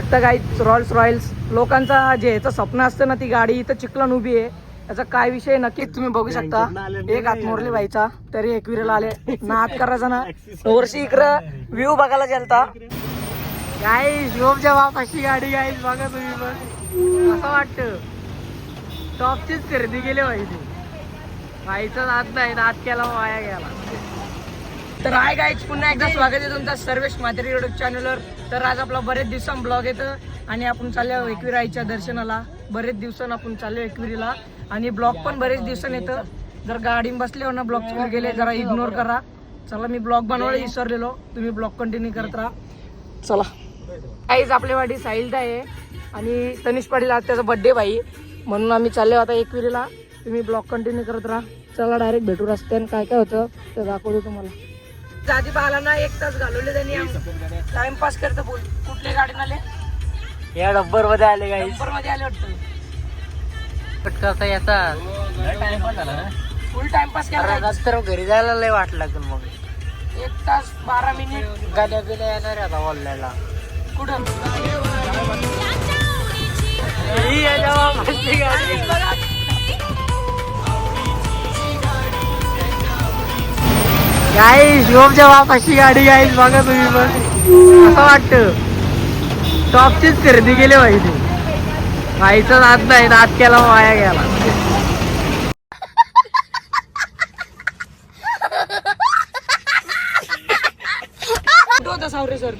आता काही Royals Royals लोकांचा जे ह्याचं स्वप्न असतं ना ती गाडी इथं चिखलन उभी आहे. याचा काय विषय नक्कीच तुम्ही बघू शकता. एक हात मोरली व्हायचा तरी एकविरेला आले. ना हात करायचा ना वर्षी इकडं व्ह्यू बघायला गेलता. काय शिवमच्या बाप अशी गाडी आहे बघा तुम्ही पण. असं वाटतं? टॉपचीच खरेदी केली पाहिजे व्हायचं नाद नाही नाद केला वाया गेला. तर आहे गाईच पुन्हा एकदा स्वागत आहे तुमचं सर्वेश म्हात्रे युट्यूब चॅनलवर तर आज आपला बरेच दिवसां ब्लॉग येतं आणि आपण चाललो एकविराईच्या दर्शनाला. बरेच दिवसांनी आपण चाललो एकविरीला. आणि ब्लॉग पण बरेच दिवसांनी येतं. जर गाडी बसले ना ब्लॉग चुकले गेले जरा इग्नोर करा. चला मी ब्लॉग बनवायला विसरलेलो. तुम्ही ब्लॉग कंटिन्यू करत राहा. चला. आईज आपल्या वाडी साहिलदा आहे. आणि तनिष पाटील आज त्याचा बड्डे भाई. म्हणून आम्ही चाललो आता एकविरीला. तुम्ही ब्लॉग कंटिन्यू करत राहा. चला डायरेक्ट भेटू रस्त्याने. काय काय होतं ते दाखवतो तुम्हाला. जाती पाहाला ना एक तास घालवले त्यांनी. टाइमपास करतं बोल. कुठल्या गाडीने आले या डब्बरमध्ये आले काही नंबरमध्ये आले वाटतं. कसा याचा. फुल टाइमपास केला. नंतर घरी जायला लय वाट लागेल मग. एक तास बारा मिनिट गाड्या बिल्या येणार आता बोलल्याला कुठं? ही गाईस बापाची वापाशी शिवमच्या बापाशी गाडी गाईस बघा तुम्ही पण. असं वाटतं. टॉपचीच खरेदी केली पाहिजे व्हायचं नात नाही नात केला वाया गेला. सावरे सर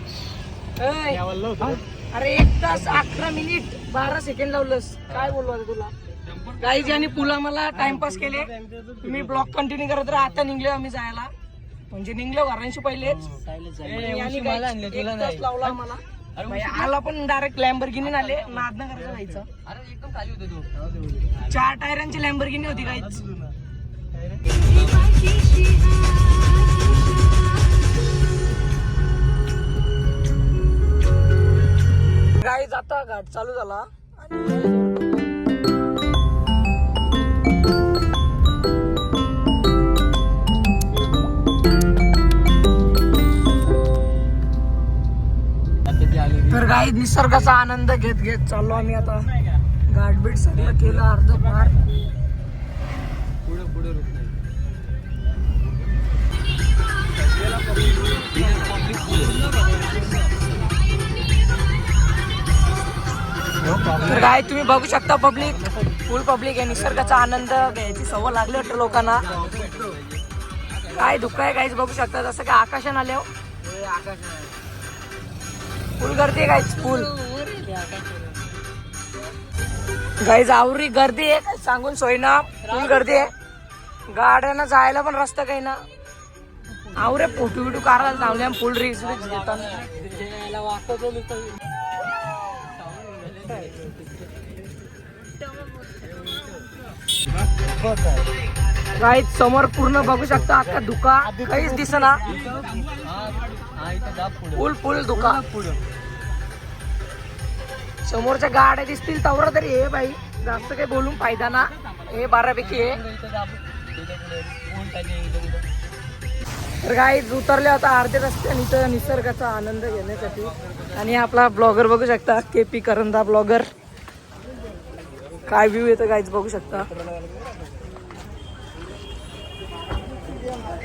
अरे एक तास अकरा मिनिट बारा सेकंड लावलंस. काय बोलू आता तुला? काही ज्याने पुला मला टाइमपास केले. तुम्ही ब्लॉग कंटिन्यू करत राहा आता निघलो आम्ही जायला. म्हणजे निघलो घरांशी लावला आम्हाला. भाई, आला पण डायरेक्ट लॅम्बर्गिनी आले. नाद न करायचं जायचं. चार टायरांची लॅम्बर्गिनी होती काहीच गाई जाता घाट चालू झाला. आणि काही निसर्गाचा आनंद घेत घेत चाललो आम्ही आता. गाठबीट सगळं केलं अर्ध पार. तर काय तुम्ही बघू शकता पब्लिक फुल पब्लिक आहे. निसर्गाचा आनंद घ्यायची सवय लागली वाटतं लोकांना. काय दुःख आहे काहीच बघू शकता. जसं काय आकाशन आले फुल गर्दी आहे काहीच फुल गाईज आवरी गर्दी आहे सांगून सोय ना. फुल गर्दी आहे. गाड्यानं जायला पण रस्ता काही ना. आवरे फोटो बिटू काढायला लावले फुल रिक्स बिक्स देतात काही समोर पूर्ण बघू शकता अख्खा धुका काहीच दिसना. फुल फुल धुका समोरच्या गाड्या दिसतील तवर तरी. हे बाई जास्त काही बोलून फायदा ना. हे बारापैकी तर काही उतरले आता अर्ध्या रस्त्याने इथं निसर्गाचा आनंद घेण्यासाठी. आणि आपला ब्लॉगर बघू शकता के पी करंदा ब्लॉगर काय व्ह्यू येतं काहीच बघू शकता एक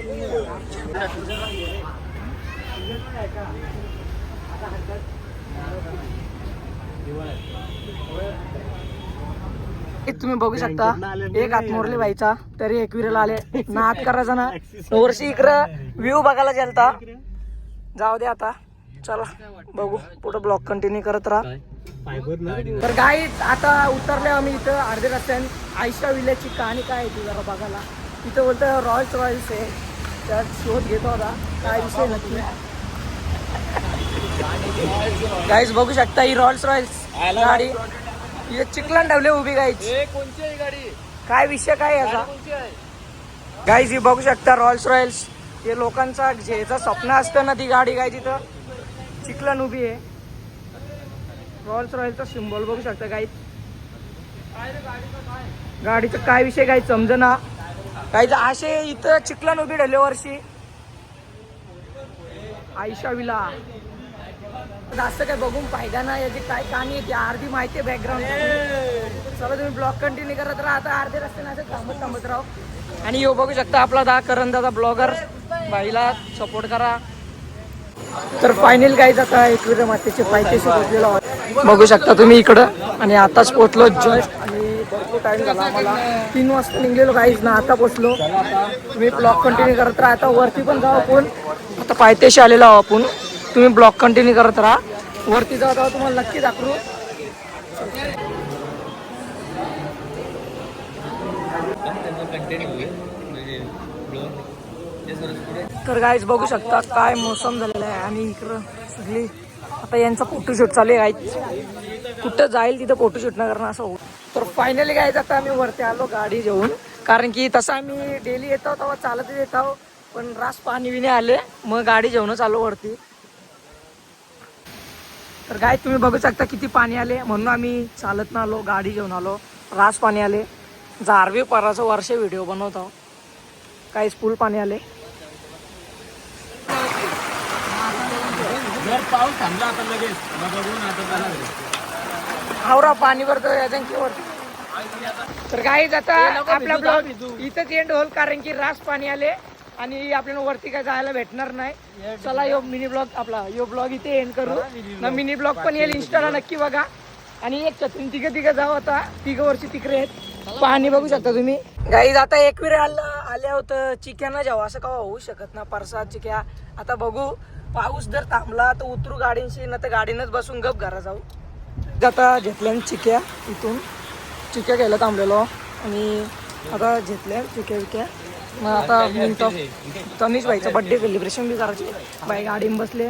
तुम्ही बघू शकता एक हात मोरली व्हायचा तरी एकविरेला आले. ना हात करायचा ना वर्षी इकडं व्ह्यू बघायला गेलता. जाऊ दे आता. चला बघू. पुढे ब्लॉक कंटिन्यू करत राहा. तर गाई आता उतरले आम्ही इथं अर्धे रस्त्याने. आयशा विल्याची कहाणी काय आहे ती जरा बघायला. इथं बोलतं रॉयल्स रॉयल्स आहे. त्यात शोध घेतो होता. काय विषय नक्की? गाईज बघू शकता ही रॉयल्स रॉयल्स गाडी. इथे चिखलान ठेवले उभी गाईच काय विषय काय याचा? गाईज ही बघू शकता रॉयल्स रॉयल्स हे लोकांचा ज्याचं स्वप्न असतं ना ती गाडी काय तिथं चिखलान उभी आहे. रॉयल्स रॉयल्सचा सिम्बॉल बघू शकता गाईज गाडीचं काय विषय काही समजना काही असे इथं चिखलान उभी ढले वर्षी. आयशा विला. जास्त काय बघून फायदा नाही याची काय कहाणी आहे ती अर्धी माहिती आहे बॅकग्राऊंड चला तुम्ही ब्लॉग कंटिन्यू करत राहा आता अर्धे रस्ते नाही थांबत थांबत राहू. आणि यो बघू शकता आपला दा दादा ब्लॉगर बाईला सपोर्ट करा. तर फायनल गाईज आता एकविरा मातेचे पायथ्याशी बघू शकता तुम्ही इकडं. आणि आताच पोहोचलो जस्ट भरपूर टाइम झाला आम्हाला. तीन वाजता निघलेलो गाईज ना आता पोहोचलो तुम्ही ब्लॉग कंटिन्यू करत राहा. आता वरती पण जाऊ आपण. आता पायथ्याशी आलेलो आहो आपण. तुम्ही ब्लॉग कंटिन्यू करत राहा. वरती जाऊ तेव्हा तुम्हाला नक्की दाखवू. तर गाईज बघू शकता काय मोसम झालेला आहे. आणि इकडं सगळी आता यांचा फोटोशूट चालू आहे गाईज कुठं जाईल तिथं फोटोशूट न करणं असं होत तर फायनली गायचं आता आम्ही वरती आलो गाडी घेऊन. कारण की तसं आम्ही डेली येतो तेव्हा चालतच येत. आहो पण रास पाणी विणे आले मग गाडी घेऊनच आलो वरती. तर गाय तुम्ही बघू शकता किती पाणी आले. म्हणून आम्ही चालत ना आलो गाडी घेऊन आलो. रास पाणी आले. जारवी पराचं वर्ष व्हिडिओ बनवतो. काही फुल पाणी आले. पाऊस थांबला आता लगेच मग बघून आता त्याला घरी. हावरा पाणी भरतो एजन्सीवरती तर काही आता आपला ब्लॉग इथंच एंड होईल कारण की रास पाणी आले आणि आपल्याला वरती काय जायला भेटणार नाही. चला यो मिनी ब्लॉग आपला यो ब्लॉग इथे एंड करू. ना मिनी ब्लॉग पण येईल इंस्टाला नक्की बघा. आणि एक छत्रीन तिघं तिघं जाऊ आता. तिघ वर्षी तिकडे आहेत. पाणी बघू शकता तुम्ही. गाईज आता एक वेळ आलं आल्या होतं चिक्यानं जावं असं का होऊ शकत ना परसाद चिक्या. आता बघू पाऊस जर थांबला तर उतरू गाडींशी ना तर गाडीनच बसून गप घरा जाऊ. आता घेतल्या चिक्या इथून. चिक्या घ्यायला थांबलेलो. आणि आता घेतल्या चिक्या विक्या. मग आता मिनिट तनीश भाईचा बड्डे सेलिब्रेशन बी करायचे. बाई गाडीन बसले.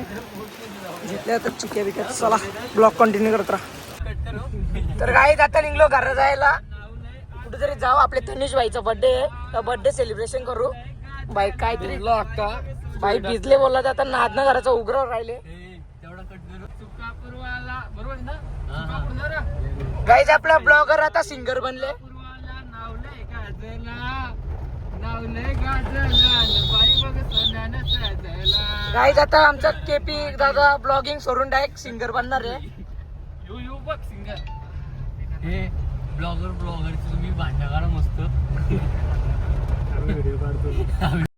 घेतल्या तर चिक्या बिक्या चला ब्लॉग कंटिन्यू करत राहा. तर गाईत आता निघलो घरा जायला. कुठेतरी जाऊ आपले तनीश भाईचा बर्थडे आहे बर्थडे सेलिब्रेशन करू. बाई काहीतरी बाई भिजले बोलला तर आता नादनं घराचा उग्र राहिले. गाईज आपला ब्लॉगर आता सिंगर बनले गाईज आता आमचा केपी दादा ब्लॉगिंग सोडून डायरेक्ट सिंगर बनणार आहे. हे ब्लॉगर ब्लॉगर तुम्ही भांडा करा मस्त.